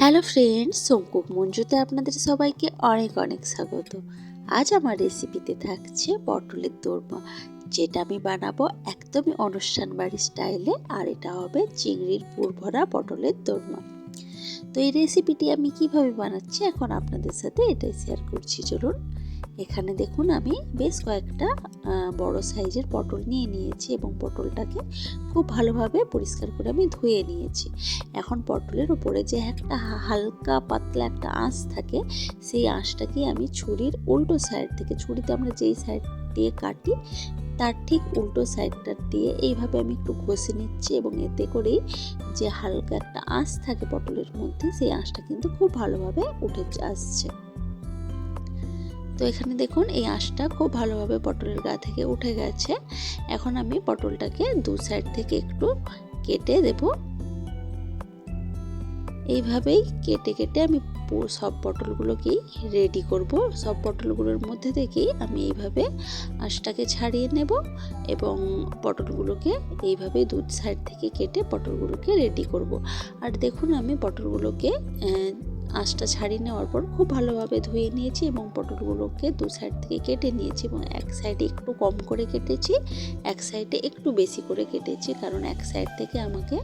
Hello friends শঙ্কুক মঞ্জুতে আপনাদের সবাইকে অনেক অনেক স্বাগত। আজ আমার রেসিপিতে থাকছে পটলের দোরমা, যেটা আমি বানাবো একদমই অনুষ্ঠান বাড়ির স্টাইলে আর এটা হবে চিংড়ির পুরভরা পটলের দোরমা। তো এই রেসিপিটি আমি কীভাবে বানাচ্ছি এখন আপনাদের সাথে এটাই শেয়ার করছি, চলুন। এখানে দেখুন আমি বেশ কয়েকটা বড় সাইজের পটল নিয়ে নিয়েছি এবং পটলটাকে খুব ভালোভাবে পরিষ্কার করে আমি ধুয়ে নিয়েছি। এখন পটলের উপরে যে একটা হালকা পাতলা একটা আঁশ থাকে, সেই আঁশটাকে আমি ছুরির উল্টো সাইড থেকে, ছুরিতে আমরা যেই সাইড দিয়ে কাটি, তার ঠিক উল্টো সাইডটা দিয়ে এইভাবে আমি একটু ঘষে নিচ্ছি এবং এতে করেই যে হালকা একটা আঁশ থাকে পটলের মধ্যে, সেই আঁশটা কিন্তু খুব ভালোভাবে উঠে আসছে। তো এখানে দেখুন এই আঁশটা খুব ভালোভাবে পটলের গা থেকে উঠে গেছে। এখন আমি পটলটাকে দু সাইড থেকে একটু কেটে দেব। এইভাবেই কেটে কেটে আমি সব পটলগুলোকেই রেডি করব। সব পটলগুলোর মধ্যে থেকেই আমি এইভাবে আঁশটাকে ছাড়িয়ে নেব এবং পটলগুলোকে এইভাবে দু সাইড থেকে কেটে পটলগুলোকে রেডি করব। আর দেখুন আমি পটলগুলোকে আঁশটা ছাড়িয়ে নেওয়ার পর খুব ভালোভাবে ধুয়ে নিয়েছি এবং পটলগুলোকে দু সাইড থেকে কেটে নিয়েছি এবং এক সাইডে একটু কম করে কেটেছি, এক সাইডে একটু বেশি করে কেটেছি। কারণ এক সাইড থেকে আমাকে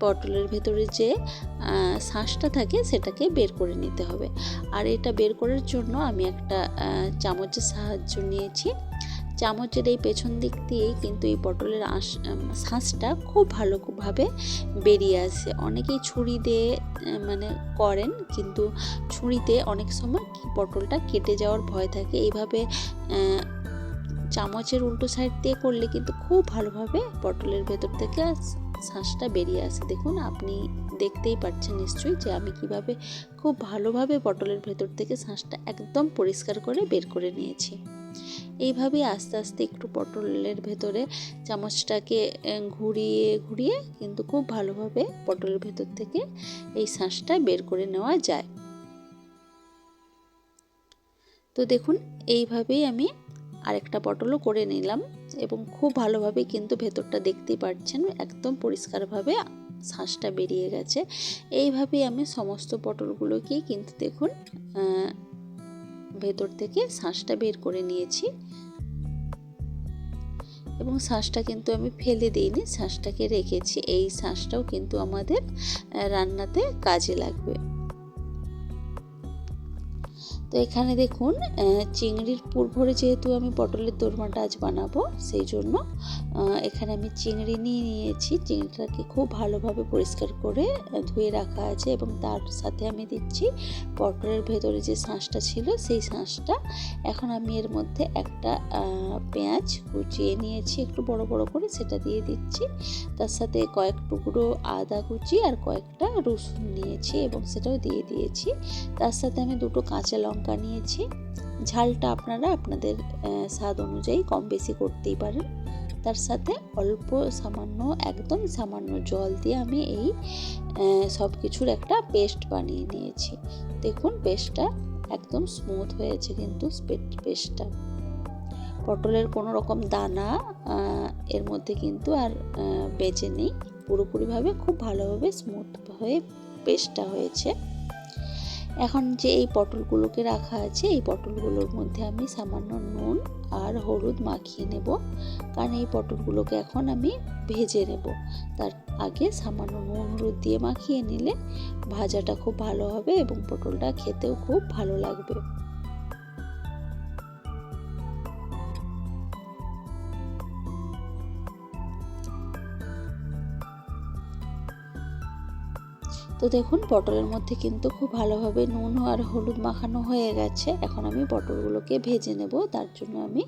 পটলের ভেতরে যে শাঁসটা থাকে সেটাকে বের করে নিতে হবে। আর এটা বের করার জন্য আমি একটা চামচের সাহায্য নিয়েছি। চামচের এই পেছন দিক দিয়েই কিন্তু এই পটলের আঁশ শাঁসটা খুব ভালোভাবে বেরিয়ে আসে। অনেকেই ছুরি দিয়ে মানে করেন, কিন্তু ছুরিতে অনেক সময় পটলটা কেটে যাওয়ার ভয় থাকে। এইভাবে চামচের উল্টো সাইড দিয়ে করলে কিন্তু খুব ভালোভাবে পটলের ভেতর থেকে শাঁসটা বেরিয়ে আসে। দেখুন, আপনি দেখতেই পাচ্ছেন নিশ্চয়ই যে আমি কীভাবে খুব ভালোভাবে পটলের ভেতর থেকে শাঁসটা একদম পরিষ্কার করে বের করে নিয়েছি। এইভাবে আস্তে আস্তে একটু পটলের ভেতরে চামচটাকে ঘুরিয়ে ঘুরিয়ে কিন্তু খুব ভালোভাবে পটলের ভেতর থেকে এই শাঁসটা বের করে নেওয়া যায়। তো দেখুন, এইভাবেই আমি আরেকটা পটলও করে নিলাম এবং খুব ভালোভাবে কিন্তু ভেতরটা দেখতেই পাচ্ছেন একদম পরিষ্কারভাবে শাঁসটা বেরিয়ে গেছে। এইভাবেই আমি সমস্ত পটলগুলোকেই কিন্তু দেখুন ভেতর থেকে শাঁসটা বের করে নিয়েছি। এবং শাঁসটা কিন্তু আমি ফেলে দিইনি শাঁসটাকে রেখেছি। এই শাঁসটাও কিন্তু আমাদের রান্নাতে কাজে লাগবে। তো এখানে দেখুন চিংড়ির পুর ভরে যেহেতু আমি পটলের দোরমাটা আজ বানাবো, সেই জন্য এখানে আমি চিংড়ি নিয়ে নিয়েছি। চিংড়িটাকে খুব ভালোভাবে পরিষ্কার করে ধুয়ে রাখা আছে এবং তার সাথে আমি দিচ্ছি পটলের ভেতরে যে শাঁসটা ছিল, সেই শাঁসটা। এখন আমি এর মধ্যে একটা পেঁয়াজ কুচিয়ে নিয়েছি, একটু বড় বড় করে সেটা দিয়ে দিচ্ছি। তার সাথে কয়েক টুকরো আদা কুচি আর কয়েকটা রসুন নিয়েছি এবং সেটাও দিয়ে দিয়েছি। তার সাথে আমি দুটো কাঁচা লঙ্কা নিয়েছি। ঝালটা আপনারা আপনাদের স্বাদ অনুযায়ী কম বেশি করতেই পারেন। তার সাথে অল্প সামান্য, একদম সামান্য জল দিয়ে আমি এই সব কিছুর একটা পেস্ট বানিয়ে নিয়েছি। দেখুন, পেস্টটা একদম স্মুথ হয়েছে কিন্তু পেস্টটা। পটলের কোনো রকম দানা এর মধ্যে কিন্তু আর বেঁচে নেই। পুরোপুরিভাবে খুব ভালোভাবে স্মুথ হয়ে পেস্টটা হয়েছে। এখন যে এই পটলগুলোকে রাখা আছে, এই পটলগুলোর মধ্যে আমি সামান্য নুন আর হলুদ মাখিয়ে নেব। কারণ এই পটলগুলোকে এখন আমি ভেজে নেব। তার আগে সামান্য নুন হলুদ দিয়ে মাখিয়ে নিলে ভাজাটা খুব ভালো হবে এবং পটলটা খেতেও খুব ভালো লাগবে। দেখুন, পটলের মধ্যে কিন্তু খুব ভালোভাবে নুন আর হলুদ মাখানো হয়ে গেছে। এখন আমি পটলগুলোকে ভেজে নেব। তার জন্য আমি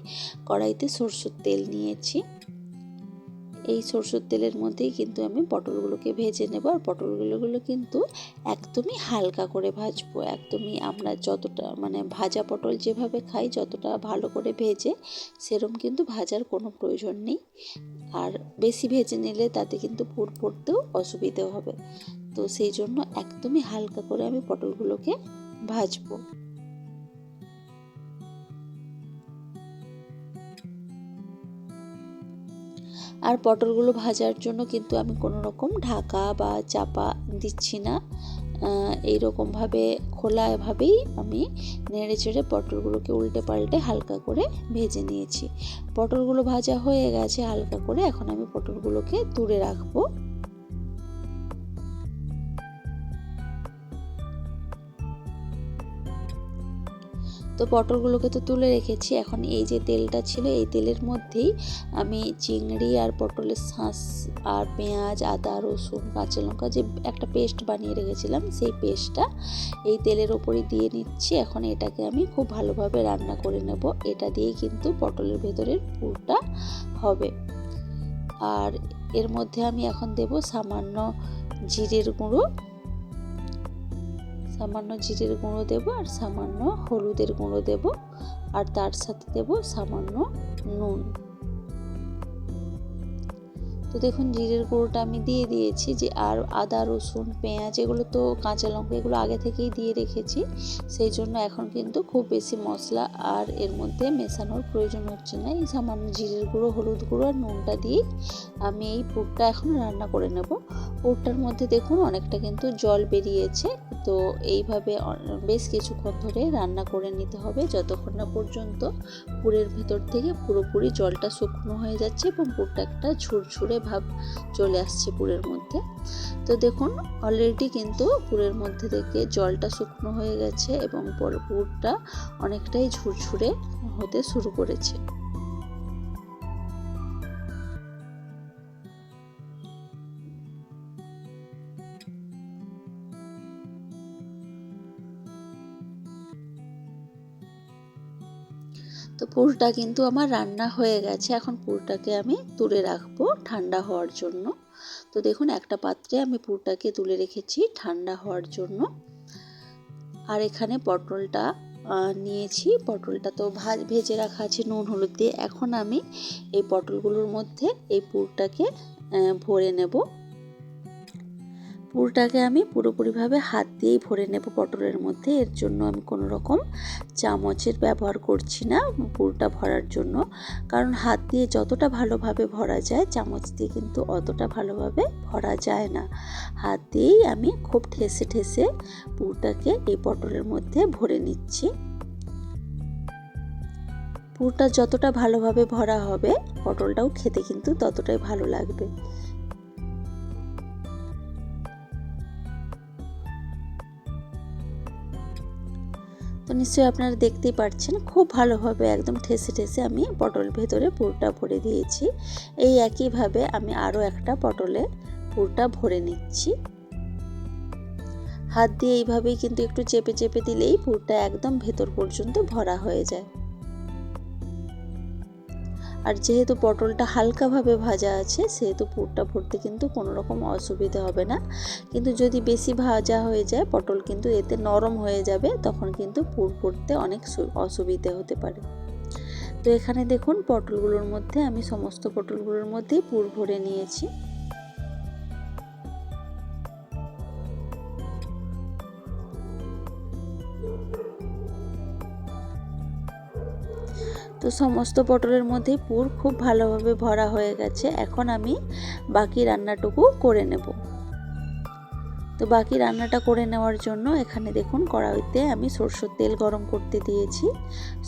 কড়াইতে সরষের তেল নিয়েছি। এই সরষের তেলের মধ্যেই কিন্তু আমি পটলগুলোকে ভেজে নেব। আর পটলগুলোগুলো কিন্তু একদমই হালকা করে ভাজবো। একদমই আমরা যতটা মানে ভাজা পটল যেভাবে খাই, যতটা ভালো করে ভেজে, সেরম কিন্তু ভাজার কোনো প্রয়োজন নেই। আর বেশি ভেজে নিলে তাতে কিন্তু পুর পড়তেও অসুবিধে হবে। তো সেই জন্য একদমই হালকা করে আমি পটলগুলোকে ভাজবো। আর পটলগুলো ভাজার জন্য কিন্তু আমি কোনো রকম ঢাকা বা চাপা দিচ্ছি না। এইরকমভাবে খোলাভাবেই আমি নেড়ে চেড়ে পটলগুলোকে উল্টে পাল্টে হালকা করে ভেজে নিয়েছি। পটলগুলো ভাজা হয়ে গেছে হালকা করে, এখন আমি পটলগুলোকে তুলে রাখব। তো পটলগুলোকে তো তুলে রেখেছি। এখন এই যে তেলটা ছিল, এই তেলের মধ্যেই আমি চিংড়ি আর পটলের শাঁস আর পেঁয়াজ, আদা, রসুন, কাঁচা লঙ্কা যে একটা পেস্ট বানিয়ে রেখেছিলাম, সেই পেস্টটা এই তেলের ওপরই দিয়ে নিচ্ছি। এখন এটাকে আমি খুব ভালোভাবে রান্না করে নেব। এটা দিয়েই কিন্তু পটলের ভেতরের পুরটা হবে। আর এর মধ্যে আমি এখন দেব সামান্য জিরের গুঁড়ো সামান্য জিরের গুঁড়ো দেব আর সামান্য হলুদের গুঁড়ো দেব। আর তার সাথে দেব সামান্য নুন। তো দেখুন, জিরের গুঁড়োটা আমি দিয়ে দিয়েছি যে আর আদা, রসুন, পেঁয়াজ এগুলো তো কাঁচা লঙ্কা এগুলো আগে থেকেই দিয়ে রেখেছি। সেই জন্য এখন কিন্তু খুব বেশি মশলা আর এর মধ্যে মেশানোর প্রয়োজন হচ্ছে না। এই সামান্য জিরের গুঁড়ো, হলুদ গুঁড়ো আর নুনটা দিয়েই আমি এই পুরটা এখন রান্না করে নেব। পুরটার মধ্যে দেখুন, অনেকটা কিন্তু জল বেরিয়েছে। তো এইভাবে বেশ কিছুক্ষণ ধরে রান্না করে নিতে হবে। যতক্ষণ না পর্যন্ত পুরের ভেতর থেকে পুরোপুরি জলটা শুকনো হয়ে যাচ্ছে এবং পুরটা একটা ঝুরঝুরে ভাব চলে আসছে পুরের মধ্যে। তো দেখুন অলরেডি কিন্তু পুরের মধ্যে থেকে জলটা শুকনো হয়ে গেছে এবং পুরটা অনেকটাই ঝুরঝুরে হতে শুরু করেছে। তো পুরটা কিন্তু আমার রান্না হয়ে গেছে। এখন পুরটাকে আমি তুলে রাখব ঠান্ডা হওয়ার জন্য। তো দেখুন, একটা পাত্রে আমি পুরটাকে তুলে রেখেছি ঠান্ডা হওয়ার জন্য। আর এখানে পটলটা নিয়েছি। পটলটা তো ভাজ ভেজে রাখা আছে নুন, হলুদ দিয়ে। এখন আমি এই পটলগুলোর মধ্যে এই পুরটাকে ভরে নেব। পুরটাকে আমি পুরোপুরিভাবে হাত দিয়েই ভরে নেব পটলের মধ্যে। এর জন্য আমি কোনো রকম চামচের ব্যবহার করছি না পুরটা ভরার জন্য। কারণ হাত দিয়ে যতটা ভালোভাবে ভরা যায়, চামচ দিয়ে কিন্তু অতটা ভালোভাবে ভরা যায় না। হাত দিয়েই আমি খুব ঠেসে ঠেসে পুরটাকে এই পটলের মধ্যে ভরে নিচ্ছি। পুরটা যতটা ভালোভাবে ভরা হবে, পটলটাও খেতে কিন্তু ততটাই ভালো লাগবে। তো নিশ্চয়ই আপনারা দেখতেই পাচ্ছেন খুব ভালোভাবে একদম ঠেসে ঠেসে আমি পটল ভেতরে পুরটা ভরে দিয়েছি। এই একইভাবে আমি আরও একটা পটলে পুরটা ভরে নিচ্ছি। হাত দিয়ে এইভাবেই কিন্তু একটু চেপে চেপে দিলেই পুরটা একদম ভেতর পর্যন্ত ভরা হয়ে যায়। আর যেহেতু পটলটা হালকাভাবে ভাজা আছে, সেহেতু পুরটা ভরতে কিন্তু কোনো রকম অসুবিধা হবে না। কিন্তু যদি বেশি ভাজা হয়ে যায়, পটল কিন্তু এতে নরম হয়ে যাবে, তখন কিন্তু পুর ভরতে অনেক অসুবিধা হতে পারে। তো এখানে দেখুন, পটলগুলোর মধ্যে আমি সমস্ত পটলগুলোর মধ্যেই পুর ভরে নিয়েছি। তো সমস্ত পটলের মধ্যে পুর খুব ভালোভাবে ভরা হয়ে গেছে। এখন আমি বাকি রান্নাটুকু করে নেব। তো বাকি রান্নাটা করে নেওয়ার জন্য এখানে দেখুন কড়াইতে আমি সরষের তেল গরম করতে দিয়েছি।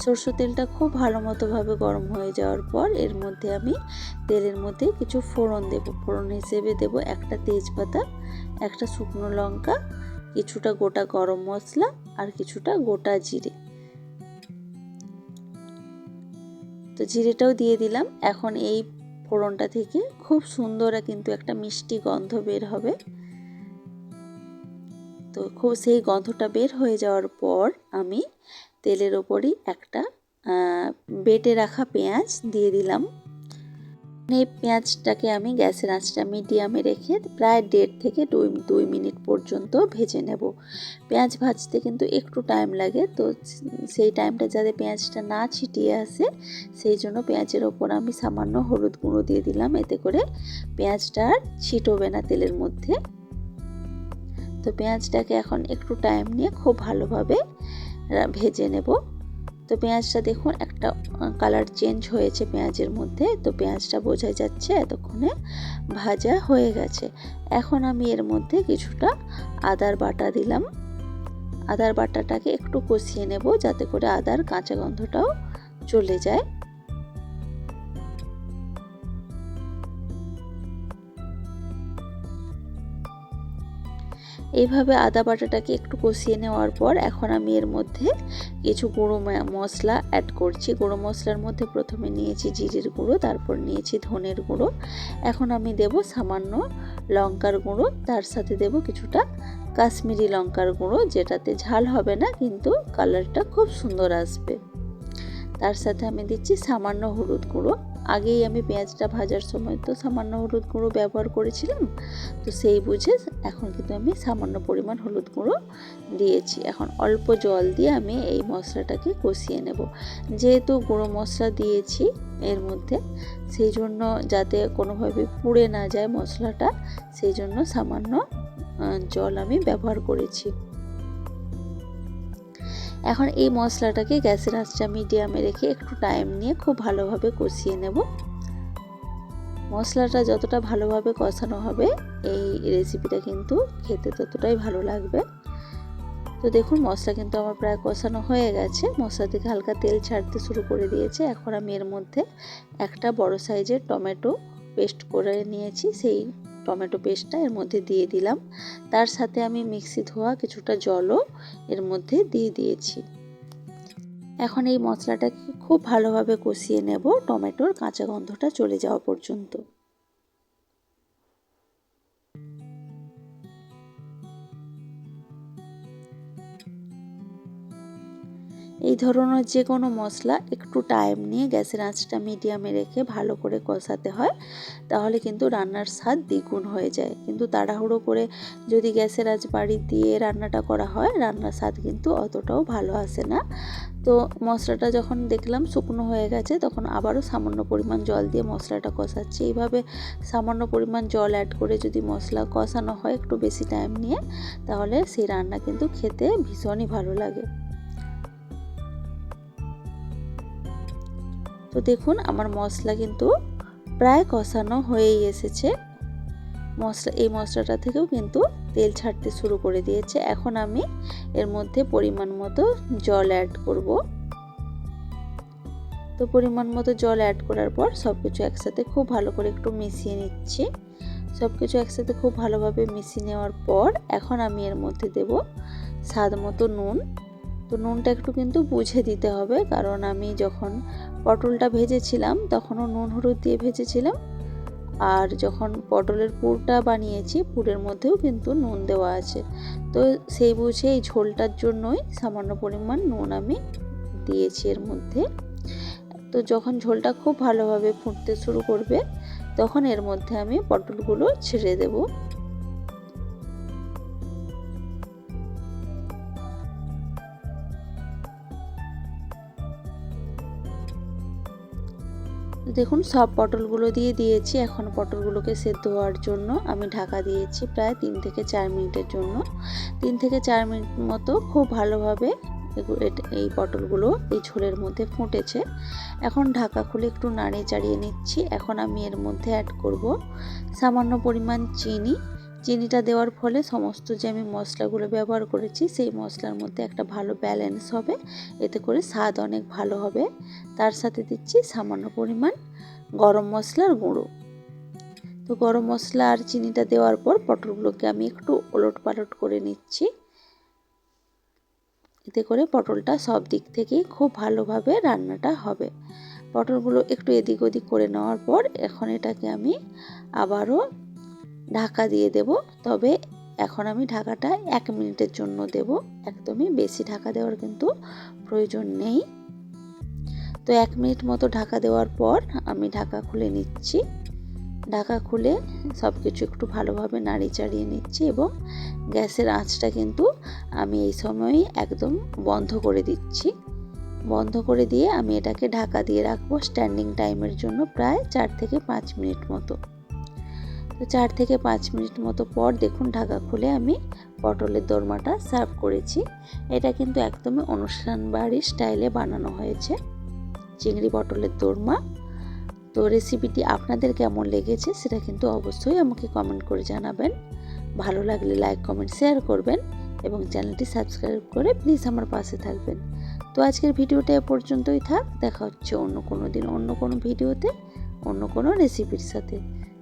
সরষের তেলটা খুব ভালো মতোভাবে গরম হয়ে যাওয়ার পর এর মধ্যে আমি তেলের মধ্যে কিছু ফোড়ন দেব। ফোড়ন হিসেবে দেব একটা তেজপাতা, একটা শুকনো লঙ্কা, কিছুটা গোটা গরম মশলা আর কিছুটা গোটা জিরে। তো জিরেটাও দিয়ে দিলাম। এখন এই ফোড়নটা থেকে খুব সুন্দর কিন্তু একটা মিষ্টি গন্ধ বের হবে। তো খুব সেই গন্ধটা বের হয়ে যাওয়ার পর আমি তেলের ওপরই একটা বেটে রাখা পেঁয়াজ দিয়ে দিলাম। এই পেঁয়াজটাকে আমি গ্যাসের আঁচটা মিডিয়ামে রেখে প্রায় দেড় থেকে দুই দুই মিনিট পর্যন্ত ভেজে নেব। পেঁয়াজ ভাজতে কিন্তু একটু টাইম লাগে, তো সেই টাইমটা যাতে পেঁয়াজটা না ছিটিয়ে আসে, সেই জন্য পেঁয়াজের ওপর আমি সামান্য হলুদ গুঁড়ো দিয়ে দিলাম, এতে করে পেঁয়াজটা আর ছিটবে না তেলের মধ্যে। তো পেঁয়াজটাকে এখন একটু টাইম নিয়ে খুব ভালোভাবে ভেজে নেব। তো পেঁয়াজটা দেখুন, একটা কালার চেঞ্জ হয়েছে পেঁয়াজের মধ্যে। তো পেঁয়াজটা বোঝা যাচ্ছে এতক্ষণে ভাজা হয়ে গেছে। এখন আমি এর মধ্যে কিছুটা আদার বাটা দিলাম। আদার বাটাটাকে একটু কষিয়ে নেব যাতে করে আদার কাঁচা গন্ধটাও চলে যায়। এইভাবে আদা বাটাটাকে একটু কষিয়ে নেওয়ার পর এখন আমি এর মধ্যে কিছু গুঁড়ো মশলা অ্যাড করছি। গুঁড়ো মশলার মধ্যে প্রথমে নিয়েছি জিরের গুঁড়ো, তারপর নিয়েছি ধনের গুঁড়ো। এখন আমি দেব সামান্য লঙ্কার গুঁড়ো, তার সাথে দেব কিছুটা কাশ্মীরি লঙ্কার গুঁড়ো, যেটাতে ঝাল হবে না, কিন্তু কালারটা খুব সুন্দর আসবে। তার সাথে আমি দিচ্ছি সামান্য হলুদ গুঁড়ো। আগেই আমি পেঁয়াজটা ভাজার সময় তো সামান্য হলুদ গুঁড়ো ব্যবহার করেছিলাম, তো সেই বুঝে এখন কিন্তু আমি সামান্য পরিমাণ হলুদ গুঁড়ো দিয়েছি। এখন অল্প জল দিয়ে আমি এই মশলাটাকে কষিয়ে নেব। যেহেতু গুঁড়ো মশলা দিয়েছি এর মধ্যে সেই জন্য যাতে কোনোভাবে পুড়ে না যায় মশলাটা সেই জন্য সামান্য জল আমি ব্যবহার করেছি। এখন এই মশলাটাকে গ্যাসের আঁচটা মিডিয়ামে রেখে একটু টাইম নিয়ে খুব ভালোভাবে কষিয়ে নেব। মশলাটা যতটা ভালোভাবে কষানো হবে, এই রেসিপিটা কিন্তু খেতে ততটাই ভালো লাগবে। তো দেখুন, মশলা কিন্তু আমার প্রায় কষানো হয়ে গেছে। মশলা থেকে হালকা তেল ছাড়তে শুরু করে দিয়েছে। এখন আমি এর মধ্যে একটা বড় সাইজের টমেটো পেস্ট করে নিয়েছি। সেই টমেটো পেস্টটা এর মধ্যে দিয়ে দিলাম। তার সাথে আমি মিক্সি ধোয়া কিছুটা জলও এর মধ্যে দিয়ে দিয়েছি। এখন এই মশলাটাকে খুব ভালোভাবে কষিয়ে নেব। টমেটোর কাঁচা গন্ধটা চলে যাওয়া পর্যন্ত। এই ধরনের যে কোনো মশলা একটু টাইম নিয়ে গ্যাসের আঁচটা মিডিয়ামে রেখে ভালো করে কষাতে হয়, তাহলে কিন্তু রান্নার স্বাদ দ্বিগুণ হয়ে যায়। কিন্তু তাড়াহুড়ো করে যদি গ্যাসের আঁচ বাড়ি দিয়ে রান্নাটা করা হয়, রান্নার স্বাদ কিন্তু অতটাও ভালো আসে না। তো মশলাটা যখন দেখলাম শুকনো হয়ে গেছে, তখন আবারও সামান্য পরিমাণ জল দিয়ে মশলাটা কষাচ্ছি। এইভাবে সামান্য পরিমাণ জল অ্যাড করে যদি মশলা কষানো হয় একটু বেশি টাইম নিয়ে, তাহলে সেই রান্না কিন্তু খেতে ভীষণই ভালো লাগে। তো দেখুন, আমার মশলা কিন্তু প্রায় কষানো হয়েই এসেছে। মশলা, এই মশলাটা থেকেও কিন্তু তেল ছাড়তে শুরু করে দিয়েছে। এখন আমি এর মধ্যে পরিমাণ মতো জল অ্যাড করব। তো পরিমাণ মতো জল অ্যাড করার পর সব কিছু একসাথে খুব ভালো করে একটু মিশিয়ে নিচ্ছি। সব কিছু একসাথে খুব ভালোভাবে মিশিয়ে নেওয়ার পর এখন আমি এর মধ্যে দেব স্বাদ মতো নুন। তো নুনটা একটু কিন্তু বুঝে দিতে হবে। কারণ আমি যখন পটলটা ভেজেছিলাম, তখনও নুন হলুদ দিয়ে ভেজেছিলাম। আর যখন পটলের পুরটা বানিয়েছি, পুরের মধ্যেও কিন্তু নুন দেওয়া আছে। তো সেই বুঝে এই ঝোলটার জন্যই সামান্য পরিমাণ নুন আমি দিয়েছি এর মধ্যে। তো যখন ঝোলটা খুব ভালোভাবে ফুটতে শুরু করবে, তখন এর মধ্যে আমি পটলগুলো ছেড়ে দেবো। দেখুন, সব পটলগুলো দিয়ে দিয়েছি। এখন পটলগুলোকে সেদ্ধ হওয়ার জন্য আমি ঢাকা দিয়েছি প্রায় তিন থেকে চার মিনিটের জন্য। তিন থেকে চার মিনিট মতো খুব ভালোভাবে এই পটলগুলো এই ঝোলের মধ্যে ফুটেছে। এখন ঢাকা খুলে একটু নাড়িয়ে চাড়িয়ে নিচ্ছি। এখন আমি এর মধ্যে অ্যাড করব সামান্য পরিমাণ চিনি। চিনিটা দেওয়ার ফলে সমস্ত যে আমি মশলাগুলো ব্যবহার করেছি, সেই মশলার মধ্যে একটা ভালো ব্যালেন্স হবে। এতে করে স্বাদ অনেক ভালো হবে। তার সাথে দিচ্ছি সামান্য পরিমাণ গরম মশলার গুঁড়ো। তো গরম মশলা আর চিনিটা দেওয়ার পর পটলগুলোকে আমি একটু ওলট পালট করে নিচ্ছি। এতে করে পটলটা সব দিক থেকেই খুব ভালোভাবে রান্নাটা হবে। পটলগুলো একটু এদিক ওদিক করে নেওয়ার পর এখন এটাকে আমি আবারও ঢাকা দিয়ে দেব। তবে এখন আমি ঢাকাটা এক মিনিটের জন্য দেব। একদমই বেশি ঢাকা দেওয়ার কিন্তু প্রয়োজন নেই। তো এক মিনিট মতো ঢাকা দেওয়ার পর আমি ঢাকা খুলে নিচ্ছি। ঢাকা খুলে সব কিছু একটু ভালোভাবে নাড়ি চাড়িয়ে নিচ্ছি এবং গ্যাসের আঁচটা কিন্তু আমি এই সময়ই একদম বন্ধ করে দিচ্ছি। বন্ধ করে দিয়ে আমি এটাকে ঢাকা দিয়ে রাখব স্ট্যান্ডিং টাইমের জন্য প্রায় চার থেকে পাঁচ মিনিট মতো। তো চার থেকে পাঁচ মিনিট মতো পর দেখুন ঢাকা খুলে আমি পটলের দোরমাটা সার্ভ করেছি। এটা কিন্তু একদমই অনুষ্ঠান বাড়ির স্টাইলে বানানো হয়েছে। চিংড়ি পটলের দোরমা। তো রেসিপিটি আপনাদের কেমন লেগেছে সেটা কিন্তু অবশ্যই আমাকে কমেন্ট করে জানাবেন। ভালো লাগলে লাইক কমেন্ট শেয়ার করবেন এবং চ্যানেলটি সাবস্ক্রাইব করে প্লিজ আমার পাশে থাকবেন। তো আজকের ভিডিওটা এ পর্যন্তই থাক। দেখা হচ্ছে অন্য কোনো দিন অন্য কোনো ভিডিওতে, অন্য কোনো রেসিপির সাথে।